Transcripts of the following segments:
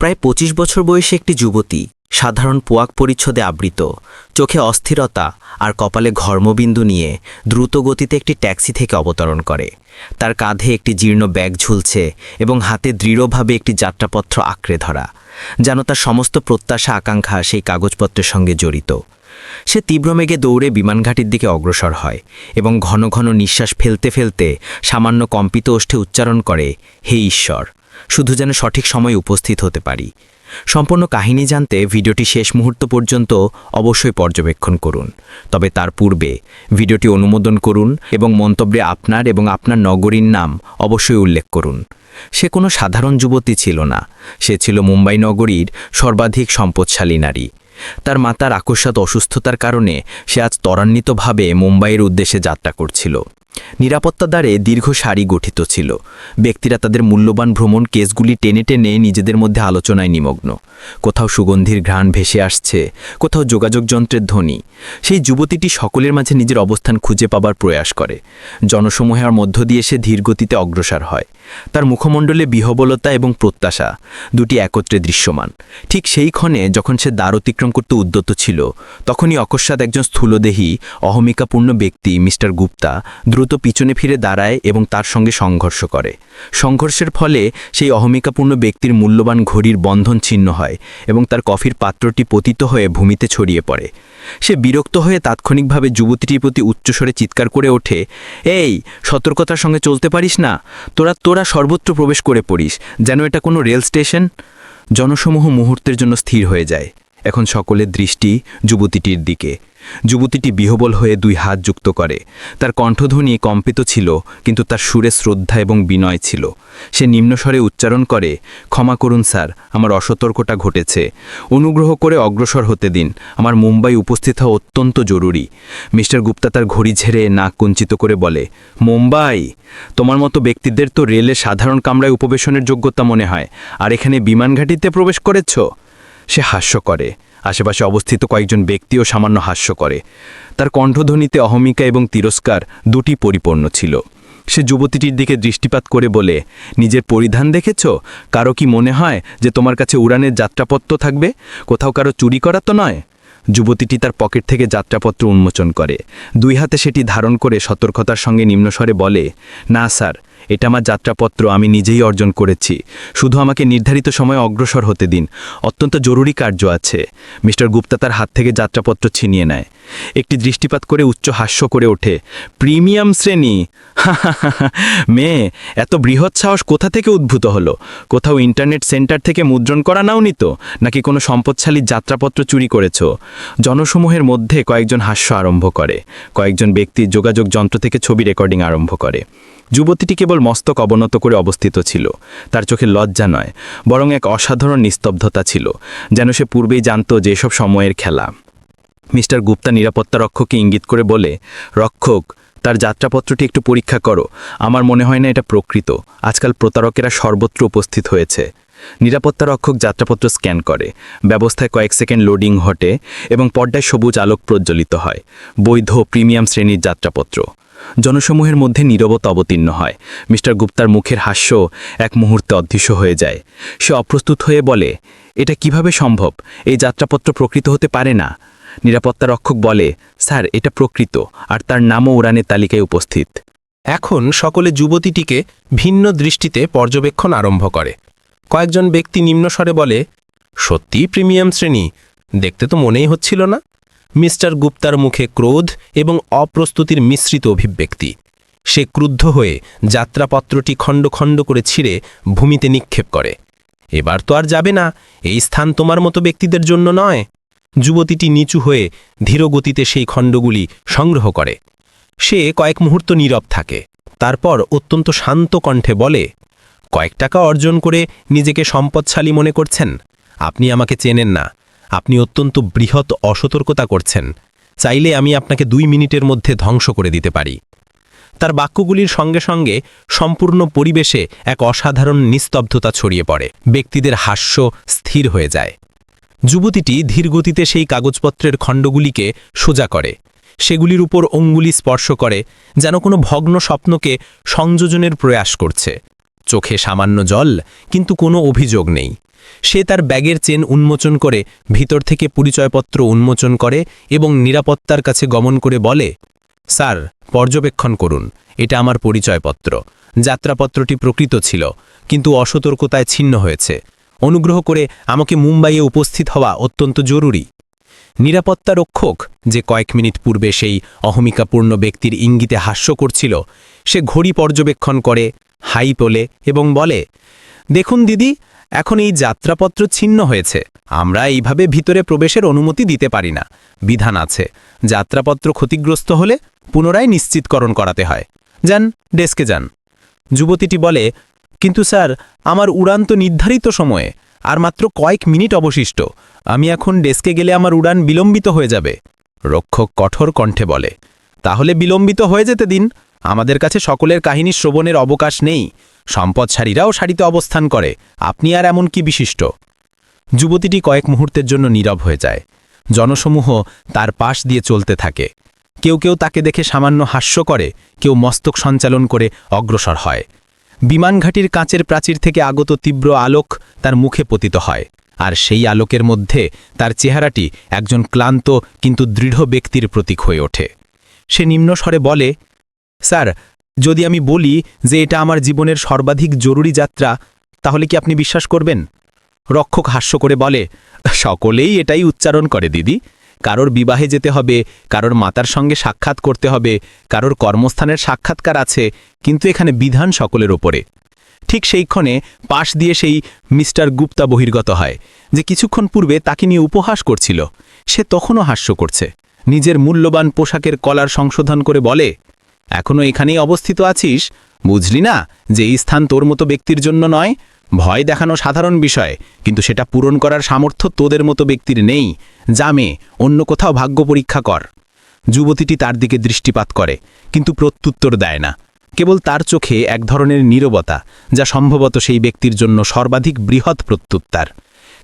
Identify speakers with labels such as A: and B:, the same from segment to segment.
A: প্রায় ২৫ বছর বয়সী একটি যুবতী সাধারণ পোয়াক পরিচ্ছদে আবৃত, চোখে অস্থিরতা আর কপালে ঘর্মবিন্দু নিয়ে দ্রুত গতিতে একটি ট্যাক্সি থেকে অবতরণ করে। তার কাঁধে একটি জীর্ণ ব্যাগ ঝুলছে এবং হাতে দৃঢ়ভাবে একটি যাত্রাপত্র আঁকড়ে ধরা, যেন তার সমস্ত প্রত্যাশা, আকাঙ্ক্ষা সেই কাগজপত্রের সঙ্গে জড়িত। সে তীব্রমেঘে দৌড়ে বিমানঘাটির দিকে অগ্রসর হয় এবং ঘন ঘন নিঃশ্বাস ফেলতে ফেলতে সামান্য কম্পিত ওষ্ঠে উচ্চারণ করে, হে ঈশ্বর। শুধু যেন সঠিক সময়ে উপস্থিত হতে পারি। সম্পূর্ণ কাহিনী জানতে ভিডিওটি শেষ মুহূর্ত পর্যন্ত অবশ্যই পর্যবেক্ষণ করুন। তবে তার পূর্বে ভিডিওটি অনুমোদন করুন এবং মন্তব্যে আপনার এবং আপনার নগরীর নাম অবশ্যই উল্লেখ করুন। সে কোনো সাধারণ যুবতী ছিল না। সে ছিল মুম্বাই নগরীর সর্বাধিক সম্পদশালী নারী। তার মাতার আকস্মাত অসুস্থতার কারণে সে আজ ত্বরান্বিতভাবে মুম্বাইয়ের উদ্দেশ্যে যাত্রা করছিল। নিরাপত্তা দ্বারে দীর্ঘ সারি গঠিত ছিল। ব্যক্তিরা তাদের মূল্যবান ভ্রমণ কেসগুলি টেনে টেনে নিজেদের মধ্যে আলোচনায় নিমগ্ন। কোথাও সুগন্ধির ঘ্রাণ ভেসে আসছে, কোথাও যোগাযোগ যন্ত্রের ধ্বনি। সেই যুবতীটি সকলের মাঝে নিজের অবস্থান খুঁজে পাবার প্রয়াস করে। জনসমূহের মধ্য দিয়ে সে ধীরগতিতে অগ্রসর হয়। তার মুখমণ্ডলে বিহবলতা এবং প্রত্যাশা দুটি একত্রে দৃশ্যমান। ঠিক সেই ক্ষণে যখন সে দ্বার অতিক্রম করতে উদ্যত ছিল, তখনই অকস্মাৎ একজন স্থূলদেহী, অহমিকাপূর্ণ ব্যক্তি, মিস্টার গুপ্তা, দ্রুত পিছনে ফিরে দাঁড়ায় এবং তার সঙ্গে সংঘর্ষ করে। সংঘর্ষের ফলে সেই অহমিকাপূর্ণ ব্যক্তির মূল্যবান ঘড়ির বন্ধন ছিন্ন হয় এবং তার কফির পাত্রটি পতিত হয়ে ভূমিতে ছড়িয়ে পড়ে। সে বিরক্ত হয়ে তাৎক্ষণিকভাবে যুবতীটির প্রতি উচ্চস্বরে চিৎকার করে ওঠে, এই, সতর্কতার সঙ্গে চলতে পারিস না? তোরা তোরা সর্বত্র প্রবেশ করে পড়িস, যেন এটা কোনো রেল স্টেশন? জনসমূহ মুহূর্তের জন্য স্থির হয়ে যায়। এখন সকলের দৃষ্টি যুবতীটির দিকে। যুবতীটি বিহবল হয়ে দুই হাত যুক্ত করে। তার কণ্ঠধ্বনি কম্পিত ছিল, কিন্তু তার সুরে শ্রদ্ধা এবং বিনয় ছিল। সে নিম্নস্বরে উচ্চারণ করে, ক্ষমা করুন স্যার, আমার অসতর্কটা ঘটেছে। অনুগ্রহ করে অগ্রসর হতে দিন। আমার মুম্বাই উপস্থিত হওয়া অত্যন্ত জরুরি। মিস্টার গুপ্তা তার ঘড়ি ঝেড়ে নাক কুঞ্চিত করে বলে, মুম্বাই! তোমার মতো ব্যক্তিদের তো রেলে সাধারণ কামরায় উপবেশনের যোগ্যতা মনে হয়। আর এখানে বিমানঘাটিতে প্রবেশ করেছ? সে হাস্য করে। আশেপাশে অবস্থিত কয়েকজন ব্যক্তিও সামান্য হাস্য করে। তার কণ্ঠধ্বনিতে অহমিকা এবং তিরস্কার দুটি পরিপূর্ণ ছিল। সে যুবতীটির দিকে দৃষ্টিপাত করে বলে, নিজের পরিধান দেখেছ? কারও কি মনে হয় যে তোমার কাছে উড়ানের যাত্রাপত্র থাকবে? কোথাও কারও চুরি করা তো নয়? যুবতীটি তার পকেট থেকে যাত্রাপত্র উন্মোচন করে। দুই হাতে সেটি ধারণ করে সতর্কতার সঙ্গে নিম্নস্বরে বলে, না, স্যার এটা আমার যাত্রাপত্র, আমি নিজেই অর্জন করেছি। শুধু আমাকে নির্ধারিত সময়ে অগ্রসর হতে দিন। অত্যন্ত জরুরি কার্য আছে। মিস্টার গুপ্তা তার হাত থেকে যাত্রাপত্র ছিনিয়ে নেয়। একটি দৃষ্টিপাত করে উচ্চ হাস্য করে ওঠে। প্রিমিয়াম শ্রেণি! মেয়ে, এত বৃহৎ সাহস কোথা থেকে উদ্ভূত হলো? কোথাও ইন্টারনেট সেন্টার থেকে মুদ্রণ করা নাওনি তো? নাকি কোনো সম্পদশালী যাত্রাপত্র চুরি করেছ? জনসমূহের মধ্যে কয়েকজন হাস্য আরম্ভ করে। কয়েকজন ব্যক্তি যোগাযোগ যন্ত্র থেকে ছবি রেকর্ডিং আরম্ভ করে। যুবতীটি কেবল মস্তক অবনত করে অবস্থিত ছিল। তার চোখে লজ্জা নয়, বরং এক অসাধারণ নিস্তব্ধতা ছিল, যেন সে পূর্বেই জানত যে এসব সময়ের খেলা। মিস্টার গুপ্তা নিরাপত্তা রক্ষককে ইঙ্গিত করে বলে, রক্ষক, তার যাত্রাপত্রটি একটু পরীক্ষা করো। আমার মনে হয় না এটা প্রকৃত। আজকাল প্রতারকেরা সর্বত্র উপস্থিত হয়েছে। নিরাপত্তা রক্ষক যাত্রাপত্র স্ক্যান করে। ব্যবস্থায় কয়েক সেকেন্ড লোডিং ঘটে এবং পর্দায় সবুজ আলোক প্রজ্বলিত হয়। বৈধ প্রিমিয়াম শ্রেণির যাত্রাপত্র। জনসমূহের মধ্যে নীরবতা অবতীর্ণ হয়। মিস্টার গুপ্তার মুখের হাস্য এক মুহূর্তে অদৃশ্য হয়ে যায়। সে অপ্রস্তুত হয়ে বলে, এটা কীভাবে সম্ভব? এই যাত্রাপত্র প্রকৃত হতে পারে না। নিরাপত্তা রক্ষক বলে, স্যার, এটা প্রকৃত, আর তার নামও উড়ানের তালিকায় উপস্থিত।
B: এখন সকলে যুবতীটিকে ভিন্ন দৃষ্টিতে পর্যবেক্ষণ আরম্ভ করে। কয়েকজন ব্যক্তি নিম্নস্বরে বলে সত্যি প্রিমিয়াম শ্রেণি, দেখতে তো মনেই হচ্ছিল না? মিস্টার গুপ্তার মুখে ক্রোধ এবং অপ্রস্তুতির মিশ্রিত অভিব্যক্তি। সে ক্রুদ্ধ হয়ে যাত্রাপত্রটি খণ্ড খণ্ড করে ছিঁড়ে ভূমিতে নিক্ষেপ করে। এবার তো আর যাবে না, এই স্থান তোমার মতো ব্যক্তিদের জন্য নয়। যুবতীটি নিচু হয়ে ধীরগতিতে সেই খণ্ডগুলি সংগ্রহ করে। সে কয়েক মুহূর্ত নীরব থাকে, তারপর অত্যন্ত শান্ত কণ্ঠে বলে, কয়েক টাকা অর্জন করে নিজেকে সম্পদশালী মনে করছেন? আপনি আমাকে চেনেন না। আপনি অত্যন্ত বৃহৎ অসতর্কতা করছেন। চাইলে আমি আপনাকে দুই মিনিটের মধ্যে ধ্বংস করে দিতে পারি। তার বাক্যগুলির সঙ্গে সঙ্গে সম্পূর্ণ পরিবেশে এক অসাধারণ নিস্তব্ধতা ছড়িয়ে পড়ে। ব্যক্তিদের হাস্য স্থির হয়ে যায়। যুবতীটি ধীরগতিতে সেই কাগজপত্রের খণ্ডগুলিকে সোজা করে। সেগুলির উপর অঙ্গুলি স্পর্শ করে, যেন কোনো ভগ্ন স্বপ্নকে সংযোজনের প্রয়াস করছে। চোখে সামান্য জল, কিন্তু কোনো অভিযোগ নেই। সে তার ব্যাগের চেন উন্মোচন করে, ভিতর থেকে পরিচয়পত্র উন্মোচন করে এবং নিরাপত্তার কাছে গমন করে বলে, স্যার, পর্যবেক্ষণ করুন, এটা আমার পরিচয়পত্র। যাত্রাপত্রটি প্রকৃত ছিল, কিন্তু অসতর্কতায় ছিন্ন হয়েছে। অনুগ্রহ করে আমাকে মুম্বাইয়ে উপস্থিত হওয়া অত্যন্ত জরুরি। নিরাপত্তা রক্ষক যে কয়েক মিনিট পূর্বে সেই অহমিকাপূর্ণ ব্যক্তির ইঙ্গিতে হাস্য করছিল, সে ঘড়ি পর্যবেক্ষণ করে, হাই তোলে এবং বলে, দেখুন দিদি এখন এই যাত্রাপত্র ছিন্ন হয়েছে। আমরা এইভাবে ভিতরে প্রবেশের অনুমতি দিতে পারি না। বিধান আছে, যাত্রাপত্র ক্ষতিগ্রস্ত হলে পুনরায় নিশ্চিতকরণ করাতে হয়। যান, ডেস্কে যান। যুবতীটি বলে, কিন্তু স্যার, আমার উড়ান তো নির্ধারিত সময়ে, আর মাত্র কয়েক মিনিট অবশিষ্ট। আমি এখন ডেস্কে গেলে আমার উড়ান বিলম্বিত হয়ে যাবে। রক্ষক কঠোর কণ্ঠে বলে, তাহলে বিলম্বিত হয়ে যেতে দিন। আমাদের কাছে সকলের কাহিনী শ্রবণের অবকাশ নেই। সম্পদশালীরাও সারিতে অবস্থান করে। আপনি আর এমন কি বিশিষ্ট? যুবতীটি কয়েক মুহূর্তের জন্য নীরব হয়ে যায়। জনসমূহ তার পাশ দিয়ে চলতে থাকে। কেউ কেউ তাকে দেখে সামান্য হাস্য করে, কেউ মস্তক সঞ্চালন করে অগ্রসর হয়। বিমানঘাটির কাঁচের প্রাচীর থেকে আগত তীব্র আলোক তার মুখে পতিত হয়, আর সেই আলোকের মধ্যে তার চেহারাটি একজন ক্লান্ত কিন্তু দৃঢ় ব্যক্তির প্রতীক হয়ে ওঠে। সে নিম্নস্বরে বলে, স্যার যদি আমি বলি যে এটা আমার জীবনের সর্বাধিক জরুরি যাত্রা, তাহলে কি আপনি বিশ্বাস করবেন? রক্ষক হাস্য করে বলে, সকলেই এটাই উচ্চারণ করে, দিদি। কারোর বিবাহে যেতে হবে, কারোর মাতার সঙ্গে সাক্ষাৎ করতে হবে, কারোর কর্মস্থানের সাক্ষাৎকার আছে, কিন্তু এখানে বিধান সকলের ওপরে ঠিক সেইক্ষণে পাশ দিয়ে সেই মিস্টার গুপ্তা বহির্গত হয়, যে কিছুক্ষণ পূর্বে তাকে নিয়ে উপহাস করছিল। সে তখনও হাস্য করছে। নিজের মূল্যবান পোশাকের কলার সংশোধন করে বলে এখনও এখানেই অবস্থিত আছিস? বুঝলি না যে এই স্থান তোর মতো ব্যক্তির জন্য নয়? ভয় দেখানো সাধারণ বিষয়, কিন্তু সেটা পূরণ করার সামর্থ্য তোদের মতো ব্যক্তির নেই। জামে অন্য কোথাও ভাগ্য পরীক্ষা কর। যুবতীটি তার দিকে দৃষ্টিপাত করে, কিন্তু প্রত্যুত্তর দেয় না। কেবল তার চোখে এক ধরনের নীরবতা, যা সম্ভবত সেই ব্যক্তির জন্য সর্বাধিক বৃহৎ প্রত্যুত্তার।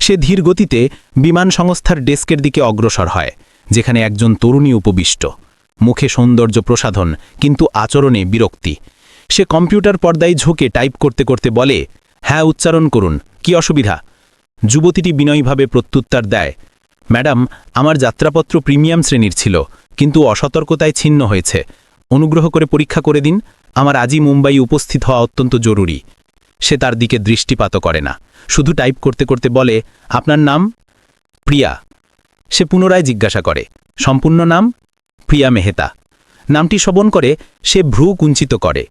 B: সে ধীর গতিতে বিমান সংস্থার ডেস্কের দিকে অগ্রসর হয়, যেখানে একজন তরুণী উপবিষ্ট। মুখে সৌন্দর্য প্রসাধন, কিন্তু আচরণে বিরক্তি। সে কম্পিউটার পর্দায় ঝোঁকে টাইপ করতে করতে বলে হ্যাঁ উচ্চারণ করুন, কি অসুবিধা? যুবতীটি বিনয়ীভাবে প্রত্যুত্তর দেয়, ম্যাডাম, আমার যাত্রাপত্র প্রিমিয়াম শ্রেণির ছিল, কিন্তু অসতর্কতায় ছিন্ন হয়েছে। অনুগ্রহ করে পরীক্ষা করে দিন, আমার আজই মুম্বাই উপস্থিত হওয়া অত্যন্ত জরুরি সে তার দিকে দৃষ্টিপাত করে না, শুধু টাইপ করতে করতে বলে, আপনার নাম? প্রিয়া। সে পুনরায় জিজ্ঞাসা করে, সম্পূর্ণ নাম? প্রিয়া মেহতা। নামটি শোভন করে, সে ভ্রু কুঞ্চিত করে।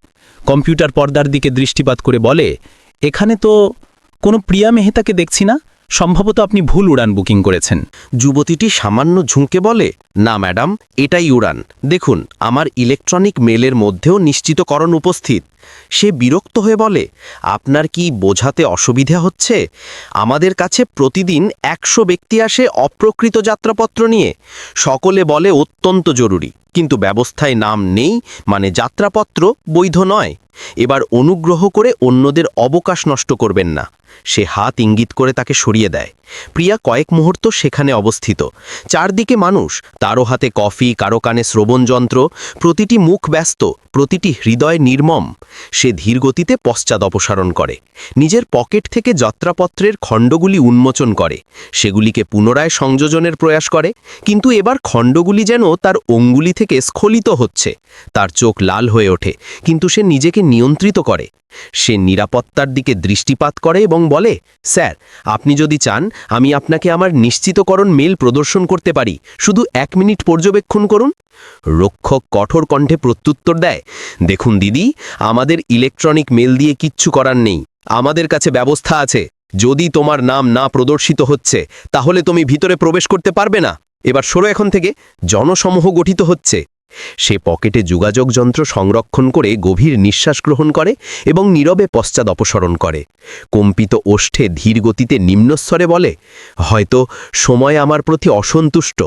B: কম্পিউটার পর্দার দিকে দৃষ্টিপাত করে বলে, এখানে তো কোনো প্রিয়া মেহতাকে দেখছি না? সম্ভবত আপনি ভুল উড়ান বুকিং করেছেন।
C: যুবতীটি সামান্য ঝুঁকে বলে, না, ম্যাডাম, এটাই উড়ান। দেখুন, আমার ইলেকট্রনিক মেলের মধ্যেও নিশ্চিতকরণ উপস্থিত। সে বিরক্ত হয়ে বলে, আপনার কি বোঝাতে অসুবিধা হচ্ছে? আমাদের কাছে প্রতিদিন একশো ব্যক্তি আসে অপ্রকৃত যাত্রাপত্র নিয়ে। সকলে বলে, অত্যন্ত জরুরি। কিন্তু ব্যবস্থায় নাম নেই মানে যাত্রাপত্র বৈধ নয়। এবার অনুগ্রহ করে অন্যদের অবকাশ নষ্ট করবেন না। সে হাত ইঙ্গিত করে তাকে সরিয়ে দেয়। প্রিয়া কয়েক মুহূর্ত সেখানে অবস্থিত। চারদিকে মানুষ, তারও হাতে কফি, কারও কানে শ্রবণযন্ত্র, প্রতিটি মুখ ব্যস্ত, প্রতিটি হৃদয় নির্মম। সে ধীরগতিতে পশ্চাদ অপসারণ করে। নিজের পকেট থেকে যাত্রাপত্রের খণ্ডগুলি উন্মোচন করে। সেগুলিকে পুনরায় সংযোজনের প্রয়াস করে। কিন্তু এবার খণ্ডগুলি যেন তার অঙ্গুলি থেকে স্খলিত হচ্ছে। তার চোখ লাল হয়ে ওঠে, কিন্তু সে নিজেকে নিয়ন্ত্রিত করে। সে নিরাপত্তার দিকে দৃষ্টিপাত করে এবং বলে, স্যার, আপনি যদি চান, আমি আপনাকে আমার নিশ্চিতকরণ মেল প্রদর্শন করতে পারি। শুধু এক মিনিট পর্যবেক্ষণ করুন। রক্ষক কঠোর কণ্ঠে প্রত্যুত্তর দেয়, দেখুন দিদি, আমাদের ইলেকট্রনিক মেল দিয়ে কিচ্ছু করার নেই। আমাদের কাছে ব্যবস্থা আছে। যদি তোমার নাম না প্রদর্শিত হচ্ছে, তাহলে তুমি ভিতরে প্রবেশ করতে পারবে না। এবার সরো এখন থেকে, জনসমূহ গঠিত হচ্ছে। সে পকেটে যোগাযোগ যন্ত্র সংরক্ষণ করে গভীর নিঃশ্বাস গ্রহণ করে এবং নীরবে পশ্চাদ অপসরণ করে। কম্পিত ওষ্ঠে ধীর গতিতে নিম্নস্বরে বলে, হয়তো সময় আমার প্রতি অসন্তুষ্ট।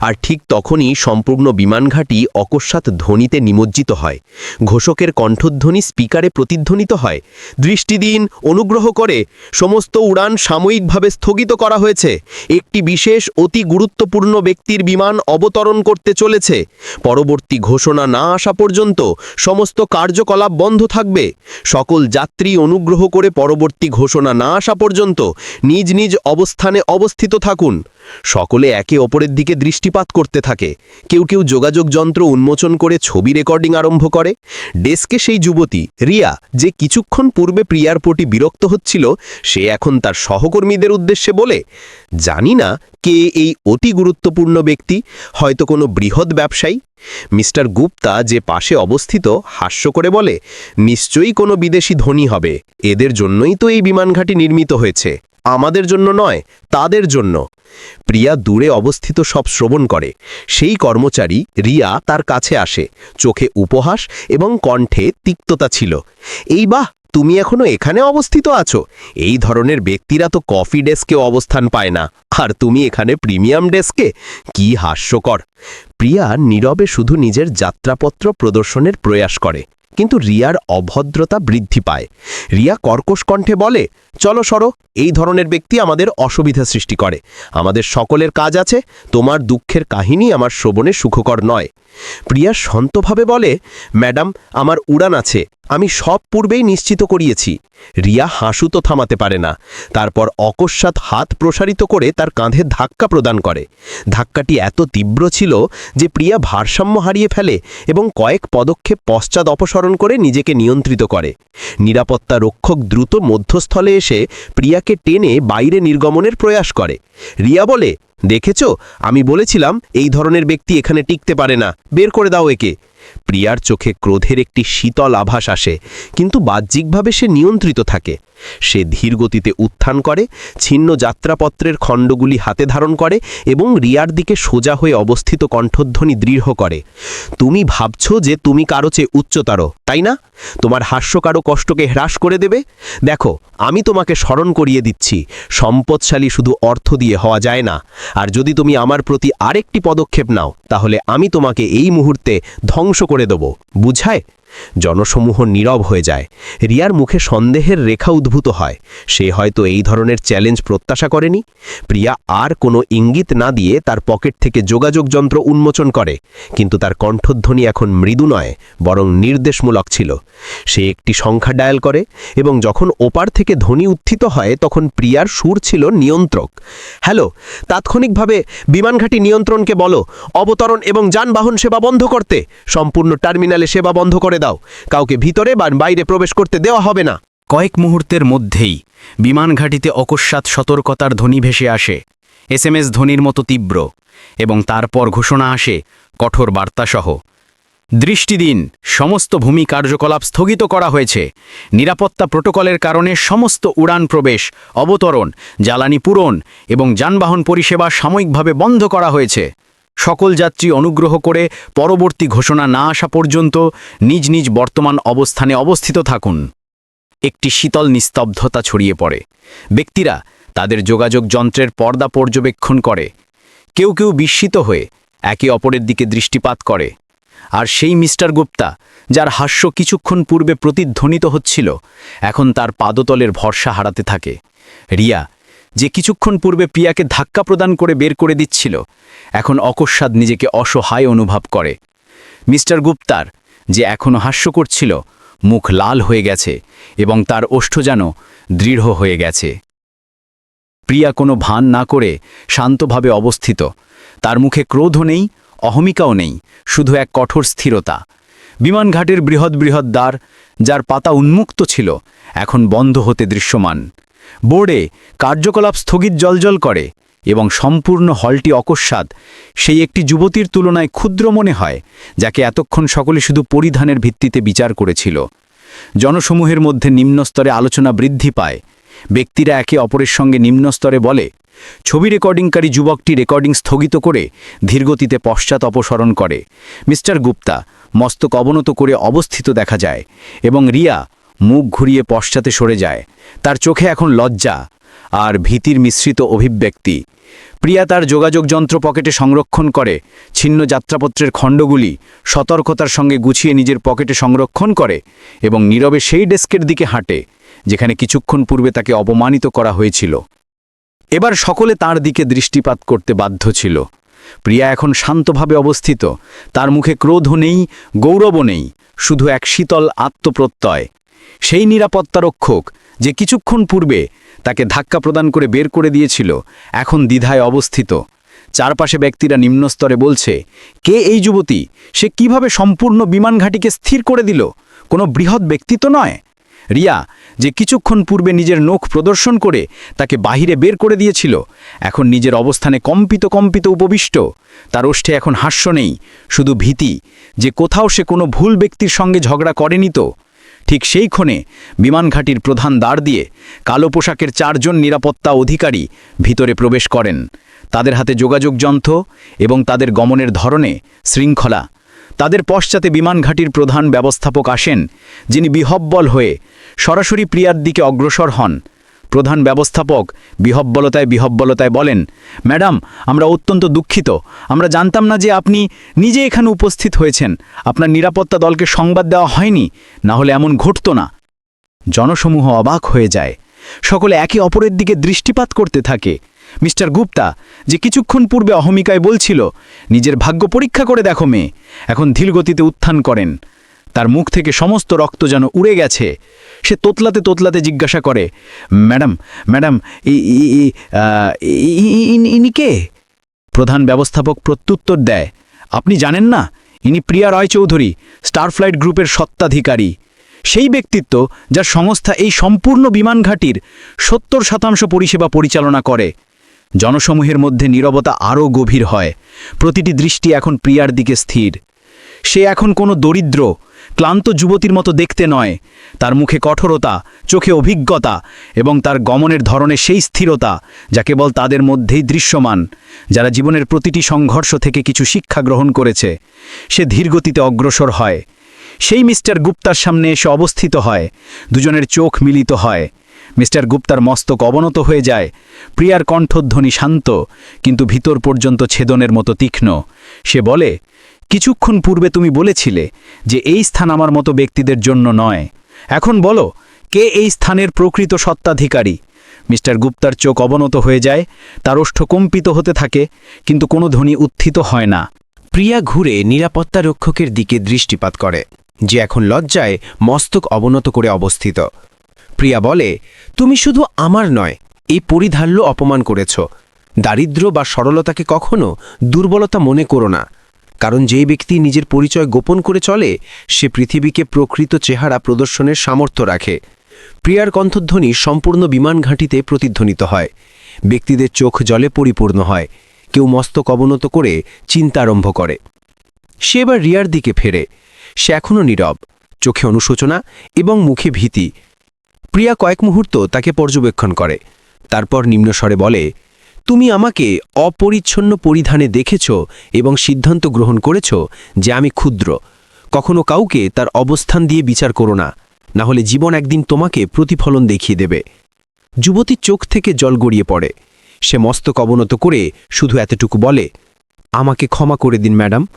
B: আর ঠিক তখনই সম্পূর্ণ বিমানঘাটি অকস্মাৎ ধ্বনিতে নিমজ্জিত হয়। ঘোষকের কণ্ঠধ্বনি স্পিকারে প্রতিধ্বনিত হয়। দৃষ্টি দিন, অনুগ্রহ করে, সমস্ত উড়ান সাময়িকভাবে স্থগিত করা হয়েছে। একটি বিশেষ, অতি গুরুত্বপূর্ণ ব্যক্তির বিমান অবতরণ করতে চলেছে। পরবর্তী ঘোষণা না আসা পর্যন্ত সমস্ত কার্যকলাপ বন্ধ থাকবে। সকল যাত্রী অনুগ্রহ করে পরবর্তী ঘোষণা না আসা পর্যন্ত নিজ নিজ অবস্থানে অবস্থিত থাকুন। সকলে একে অপরের দিকে দৃষ্টিপাত করতে থাকে। কেউ কেউ যোগাযোগ যন্ত্র উন্মোচন করে ছবি রেকর্ডিং আরম্ভ করে। ডেস্কে সেই যুবতী, রিয়া, যে কিছুক্ষণ পূর্বে প্রিয়ার প্রতি বিরক্ত হচ্ছিল, সে এখন তার সহকর্মীদের উদ্দেশ্যে বলে, জানি না কে এই অতি গুরুত্বপূর্ণ ব্যক্তি, হয়তো কোনো বৃহৎ ব্যবসায়ী? মিস্টার গুপ্তা যে পাশে অবস্থিত, হাস্য করে বলে, নিশ্চয়ই কোনো বিদেশি ধনী হবে। এদের জন্যই তো এই বিমানঘাটি নির্মিত হয়েছে। আমাদের জন্য নয়, তাদের জন্য। প্রিয়া দূরে অবস্থিত সব শ্রবণ করে। সেই কর্মচারী রিয়া তার কাছে আসে। চোখে উপহাস এবং কণ্ঠে তিক্ততা ছিল। এই বাহ, তুমি এখনও এখানে অবস্থিত আছো? এই ধরনের ব্যক্তিরা তো কফি ডেস্কেও অবস্থান পায় না। আর তুমি এখানে প্রিমিয়াম ডেস্কে? কি হাস্যকর! প্রিয়া নীরবে শুধু নিজের যাত্রাপত্র প্রদর্শনের প্রয়াস করে। কিন্তু রিয়ার অভদ্রতা বৃদ্ধি পায়। রিয়া কর্কশ কণ্ঠে বলে, চলো সরো, এই ধরনের ব্যক্তি আমাদের অসুবিধা সৃষ্টি করে। আমাদের সকলের কাজ আছে, তোমার দুঃখের কাহিনী আমার শ্রবণে সুখকর নয়। প্রিয়া শান্তভাবে বলে, ম্যাডাম, আমার উড়ান আছে। আমি সব পূর্বেই নিশ্চিত করিয়েছি। রিয়া হাসু তো থামাতে পারে না। তারপর অকস্মাৎ হাত প্রসারিত করে তার কাঁধে ধাক্কা প্রদান করে। ধাক্কাটি এত তীব্র ছিল যে প্রিয়া ভারসাম্য হারিয়ে ফেলে এবং কয়েক পদক্ষেপ পশ্চাৎ অপসরণ করে নিজেকে নিয়ন্ত্রিত করে। নিরাপত্তা রক্ষক দ্রুত মধ্যস্থলে এসে প্রিয়াকে টেনে বাইরে নির্গমনের প্রয়াস করে। রিয়া বলে দেখেছ? আমি বলেছিলাম, এই ধরনের ব্যক্তি এখানে টিকতে পারে না। বের করে দাও একে। প্রিয়ার চোখে ক্রোধের একটি শীতল আভাস আসে, কিন্তু বাহ্যিকভাবে সে নিয়ন্ত্রিত থাকে। সে ধীরগতিতে উত্থান করে, ছিন্ন যাত্রাপত্রের খণ্ডগুলি হাতে ধারণ করে এবং রিয়ার দিকে সোজা হয়ে অবস্থিত কণ্ঠধ্বনি দৃঢ় করে। তুমি ভাবছ যে তুমি কারও চেয়ে উচ্চতর, তাই না? তোমার হাস্য কারও কষ্টকে হ্রাস করে দেবে? দেখো, আমি তোমাকে স্মরণ করিয়ে দিচ্ছি, সম্পদশালী শুধু অর্থ দিয়ে হওয়া যায় না। আর যদি তুমি আমার প্রতি আরেকটি পদক্ষেপ নাও, তাহলে আমি তোমাকে এই মুহূর্তে ধ্বংস করে দেব। বুঝায়? জনসমূহ নীরব হয়ে যায়। রিয়ার মুখে সন্দেহের রেখা উদ্ভূত হয়। সে হয়তো এই ধরনের চ্যালেঞ্জ প্রত্যাশা করেনি। প্রিয়া আর কোনো ইঙ্গিত না দিয়ে তার পকেট থেকে যোগাযোগ যন্ত্র উন্মোচন করে। কিন্তু তার কণ্ঠধ্বনি এখন মৃদু নয়, বরং নির্দেশমূলক ছিল। সে একটি সংখ্যা ডায়াল করে এবং যখন ওপার থেকে ধ্বনি উত্থিত হয়, তখন প্রিয়ার সুর ছিল নিয়ন্ত্রক। হ্যালো, তাৎক্ষণিকভাবে বিমানঘাটি নিয়ন্ত্রণকে বলো। অবতরণ এবং যানবাহন সেবা বন্ধ করতে। সম্পূর্ণ টার্মিনালে সেবা বন্ধ করে দাও। কাউকে ভিতরে বা বাইরে প্রবেশ করতে দেওয়া হবে না।
A: কয়েক মুহূর্তের মধ্যেই বিমানঘাটিতে অকস্মাৎ সতর্কতার ধ্বনি ভেসে আসে। এস এসএমএস ধ্বনির মতো তীব্র এবং তারপর ঘোষণা আসে কঠোর বার্তাসহ। দৃষ্টি দিন, সমস্ত ভূমি কার্যকলাপ স্থগিত করা হয়েছে। নিরাপত্তা প্রোটোকলের কারণে সমস্ত উড়ান প্রবেশ, অবতরণ, জ্বালানি পূরণ এবং যানবাহন পরিষেবা সাময়িকভাবে বন্ধ করা হয়েছে। সকল যাত্রী অনুগ্রহ করে পরবর্তী ঘোষণা না আসা পর্যন্ত নিজ নিজ বর্তমান অবস্থানে অবস্থিত থাকুন। একটি শীতল নিস্তব্ধতা ছড়িয়ে পড়ে। ব্যক্তিরা তাদের যোগাযোগ যন্ত্রের পর্দা পর্যবেক্ষণ করে। কেউ কেউ বিস্মিত হয়ে একে অপরের দিকে দৃষ্টিপাত করে। আর সেই মিস্টার গুপ্তা, যার হাস্য কিছুক্ষণ পূর্বে প্রতিধ্বনিত হচ্ছিল, এখন তার পাদতলের ভরসা হারাতে থাকে। রিয়া যে কিছুক্ষণ পূর্বে প্রিয়াকে ধাক্কা প্রদান করে বের করে দিচ্ছিল, এখন অকস্মাৎ নিজেকে অসহায় অনুভব করে। মিস্টার গুপ্তার, যে এখনও হাস্য করছিল, মুখ লাল হয়ে গেছে এবং তার ওষ্ঠ যেন দৃঢ় হয়ে গেছে। প্রিয়া কোনো ভান না করে শান্তভাবে অবস্থিত। তার মুখে ক্রোধও নেই, অহমিকাও নেই, শুধু এক কঠোর স্থিরতা। বিমানঘাটের বৃহৎ বৃহৎ দ্বার, যার পাতা উন্মুক্ত ছিল, এখন বন্ধ হতে দৃশ্যমান। বোর্ডে কার্যকলাপ স্থগিত জলজল করে এবং সম্পূর্ণ হলটি অকস্মাৎ, সেই একটি যুবতীর তুলনায় ক্ষুদ্র মনে হয়, যাকে এতক্ষণ সকলে শুধু পরিধানের ভিত্তিতে বিচার করেছিল। জনসমূহের মধ্যে নিম্নস্তরে আলোচনা বৃদ্ধি পায়। ব্যক্তিরা একে অপরের সঙ্গে নিম্নস্তরে বলে, ছবি রেকর্ডিংকারী যুবকটি রেকর্ডিং স্থগিত করে ধীরগতিতে পশ্চাৎ অপসরণ করে। মিস্টার গুপ্তা, মস্তক অবনত করে অবস্থিত দেখা যায় এবং রিয়া মুখ ঘুরিয়ে পশ্চাতে সরে যায়। তার চোখে এখন লজ্জা আর ভীতির মিশ্রিত অভিব্যক্তি। প্রিয়া তার যোগাযোগ যন্ত্র পকেটে সংরক্ষণ করে। ছিন্ন যাত্রাপত্রের খণ্ডগুলি সতর্কতার সঙ্গে গুছিয়ে নিজের পকেটে সংরক্ষণ করে এবং নীরবে সেই ডেস্কের দিকে হাঁটে, যেখানে কিছুক্ষণ পূর্বে তাকে অপমানিত করা হয়েছিল। এবার সকলে তার দিকে দৃষ্টিপাত করতে বাধ্য ছিল। প্রিয়া এখন শান্তভাবে অবস্থিত। তার মুখে ক্রোধও নেই, গৌরবও নেই, শুধু এক শীতল আত্মপ্রত্যয়। সেই নিরাপত্তারক্ষক যে কিছুক্ষণ পূর্বে তাকে ধাক্কা প্রদান করে বের করে দিয়েছিল, এখন দ্বিধায় অবস্থিত। চারপাশে ব্যক্তিরা নিম্নস্তরে বলছে, কে এই যুবতী? সে কীভাবে সম্পূর্ণ বিমানঘাটিকে স্থির করে দিল? কোনো বৃহৎ ব্যক্তি তো নয়? রিয়া, যে কিছুক্ষণ পূর্বে নিজের নখ প্রদর্শন করে তাকে বাহিরে বের করে দিয়েছিল, এখন নিজের অবস্থানে কম্পিত কম্পিত উপবিষ্ট। তার ওষ্ঠে এখন হাস্য নেই, শুধু ভীতি যে কোথাও সে কোনো ভুল ব্যক্তির সঙ্গে ঝগড়া করেনি তো। ঠিক সেই ক্ষণে বিমানঘাটির প্রধান দ্বার দিয়ে কালো পোশাকের চারজন নিরাপত্তা অধিকারী ভিতরে প্রবেশ করেন। তাদের হাতে যোগাযোগ যন্ত্র এবং তাদের গমনের ধরনে শৃঙ্খলা। তাদের পশ্চাতে বিমানঘাটির প্রধান ব্যবস্থাপক আসেন, যিনি বিহব্বল হয়ে সরাসরি প্রিয়ার দিকে অগ্রসর হন। প্রধান ব্যবস্থাপক বিহব্বলতায় বিহব্বলতায় বলেন, ম্যাডাম, আমরা অত্যন্ত দুঃখিত। আমরা জানতাম না যে আপনি নিজে এখানে উপস্থিত হয়েছেন। আপনার নিরাপত্তা দলকে সংবাদ দেওয়া হয়নি, না হলে এমন ঘটত না। জনসমূহ অবাক হয়ে যায়। সকলে একে অপরের দিকে দৃষ্টিপাত করতে থাকে। মিস্টার গুপ্তা যে কিছুক্ষণ পূর্বে অহমিকায় বলছিল, নিজের ভাগ্য পরীক্ষা করে দেখো মেয়ে, এখন ধীরগতিতে উত্থান করেন। তার মুখ থেকে সমস্ত রক্ত যেন উড়ে গেছে। সে তোতলাতে তোতলাতে জিজ্ঞাসা করে, ম্যাডাম ম্যাডাম ইনি- কে? প্রধান ব্যবস্থাপক প্রত্যুত্তর দেয়, আপনি জানেন না? ইনি প্রিয়া রায়চৌধুরী, স্টারফ্লাইট গ্রুপের সত্ত্বাধিকারী। সেই ব্যক্তিত্ব যার সংস্থা এই সম্পূর্ণ বিমান বিমানঘাটির সত্তর শতাংশ পরিষেবা পরিচালনা করে। জনসমূহের মধ্যে নীরবতা আরও গভীর হয়। প্রতিটি দৃষ্টি এখন প্রিয়ার দিকে স্থির। সে এখন কোনো দরিদ্র, ক্লান্ত যুবতীর মতো দেখতে নয়। তার মুখে কঠোরতা, চোখে অভিজ্ঞতা এবং তার গমনের ধরনে সেই স্থিরতা যা কেবল তাদের মধ্যেই দৃশ্যমান, যারা জীবনের প্রতিটি সংঘর্ষ থেকে কিছু শিক্ষা গ্রহণ করেছে। সে ধীরগতিতে অগ্রসর হয়। সেই মিস্টার গুপ্তার সামনে এসে অবস্থিত হয়। দুজনের চোখ মিলিত হয়। মিস্টার গুপ্তার মস্তক অবনত হয়ে যায়। প্রিয়ার কণ্ঠধ্বনি শান্ত, কিন্তু ভিতর পর্যন্ত ছেদনের মতো তীক্ষ্ণ। সে বলে কিছুক্ষণ পূর্বে তুমি বলেছিলে যে এই স্থান আমার মতো ব্যক্তিদের জন্য নয়। এখন বলো, কে এই স্থানের প্রকৃত সত্ত্বাধিকারী? মিস্টার গুপ্তার চোখ অবনত হয়ে যায়, তার ওষ্ঠ কম্পিত হতে থাকে, কিন্তু কোনো ধ্বনি উত্থিত হয় না।
B: প্রিয়া ঘুরে নিরাপত্তা রক্ষকের দিকে দৃষ্টিপাত করে, যে এখন লজ্জায় মস্তক অবনত করে অবস্থিত। প্রিয়া বলে, তুমি শুধু আমার নয়, এই পরিধাল্য অপমান করেছ। দারিদ্র্য বা সরলতাকে কখনো দুর্বলতা মনে করো না। কারণ যেই ব্যক্তি নিজের পরিচয় গোপন করে চলে, সে পৃথিবীকে প্রকৃত চেহারা প্রদর্শনের সামর্থ্য রাখে। প্রিয়ার কণ্ঠধ্বনি সম্পূর্ণ বিমান ঘাঁটিতে প্রতিধ্বনিত হয়। ব্যক্তিদের চোখ জলে পরিপূর্ণ হয়। কেউ মস্তক অবনত করে চিন্তা আরম্ভ করে। সে এবার রিয়ার দিকে ফেরে। সে এখনও নীরব। চোখে অনুশোচনা এবং মুখে ভীতি। প্রিয়া কয়েক মুহূর্ত তাকে পর্যবেক্ষণ করে। তারপর নিম্নস্বরে বলে তুমি আমাকে অপরিচ্ছন্ন পরিধানে দেখেছ এবং সিদ্ধান্ত গ্রহণ করেছ যে আমি ক্ষুদ্র। কখনো কাউকে তার অবস্থান দিয়ে বিচার করো না না হলে জীবন একদিন তোমাকে প্রতিফলন দেখিয়ে দেবে। যুবতীর চোখ থেকে জল গড়িয়ে পড়ে। সে মস্তক অবনত করে শুধু এতটুকু বলে, আমাকে ক্ষমা করে দিন, ম্যাডাম।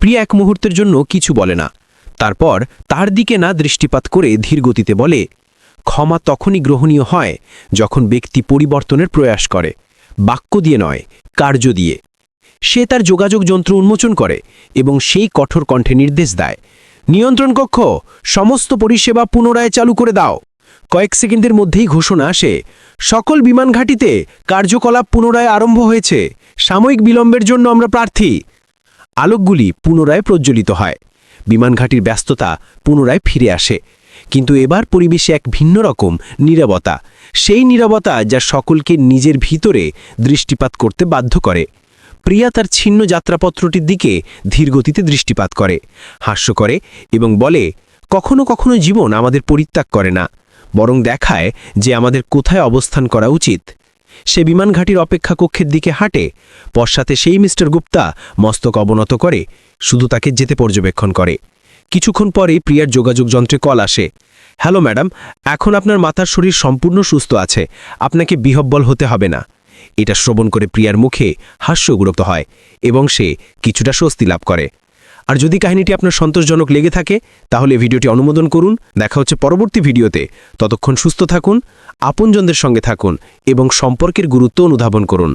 B: প্রিয়া এক মুহূর্তের জন্য কিছু বলে না। তারপর তার দিকে না দৃষ্টিপাত করে ধীর গতিতে বলে, ক্ষমা তখনই গ্রহণীয় হয় যখন ব্যক্তি পরিবর্তনের প্রয়াস করে। বাক্য দিয়ে নয়, কার্য দিয়ে। সে তার যোগাযোগ যন্ত্র উন্মোচন করে এবং সেই কঠোর কণ্ঠে নির্দেশ দেয়, নিয়ন্ত্রণ কক্ষ, সমস্ত পরিষেবা পুনরায় চালু করে দাও। কয়েক সেকেন্ডের মধ্যেই ঘোষণা আসে, সকল বিমান ঘাঁটিতে কার্যকলাপ পুনরায় আরম্ভ হয়েছে। সাময়িক বিলম্বের জন্য আমরা প্রার্থী। আলোকগুলি পুনরায় প্রজ্বলিত হয়। বিমানঘাটির ব্যস্ততা পুনরায় ফিরে আসে। কিন্তু এবার পরিবেশে এক ভিন্ন রকম নীরবতা। সেই নীরবতা যা সকলকে নিজের ভিতরে দৃষ্টিপাত করতে বাধ্য করে। প্রিয়া তার ছিন্ন যাত্রাপত্রটির দিকে ধীরগতিতে দৃষ্টিপাত করে, হাস্য করে এবং বলে, কখনো কখনো জীবন আমাদের পরিত্যাগ করে না, বরং দেখায় যে আমাদের কোথায় অবস্থান করা উচিত। সে বিমানঘাটির অপেক্ষা কক্ষের দিকে হাঁটে, পশ্চাতে সেই মিস্টার গুপ্তা মস্তক অবনত করে, শুধু তাকে যেতে পর্যবেক্ষণ করে। কিছুক্ষণ পরেই প্রিয়ার যোগাযোগ যন্ত্রে কল আসে। হ্যালো ম্যাডাম, এখন আপনার মাথার শরীর সম্পূর্ণ সুস্থ আছে, আপনাকে বিহব্বল হতে হবে না। এটা শ্রবণ করে প্রিয়ার মুখে হাস্যগুরক্ত হয় এবং সে কিছুটা স্বস্তি লাভ করে। আর যদি কাহিনীটি আপনার সন্তোষজনক লেগে থাকে, তাহলে ভিডিওটি অনুমোদন করুন। দেখা হচ্ছে পরবর্তী ভিডিওতে। ততক্ষণ সুস্থ থাকুন, আপনজনদের সঙ্গে থাকুন এবং সম্পর্কের গুরুত্ব অনুধাবন করুন।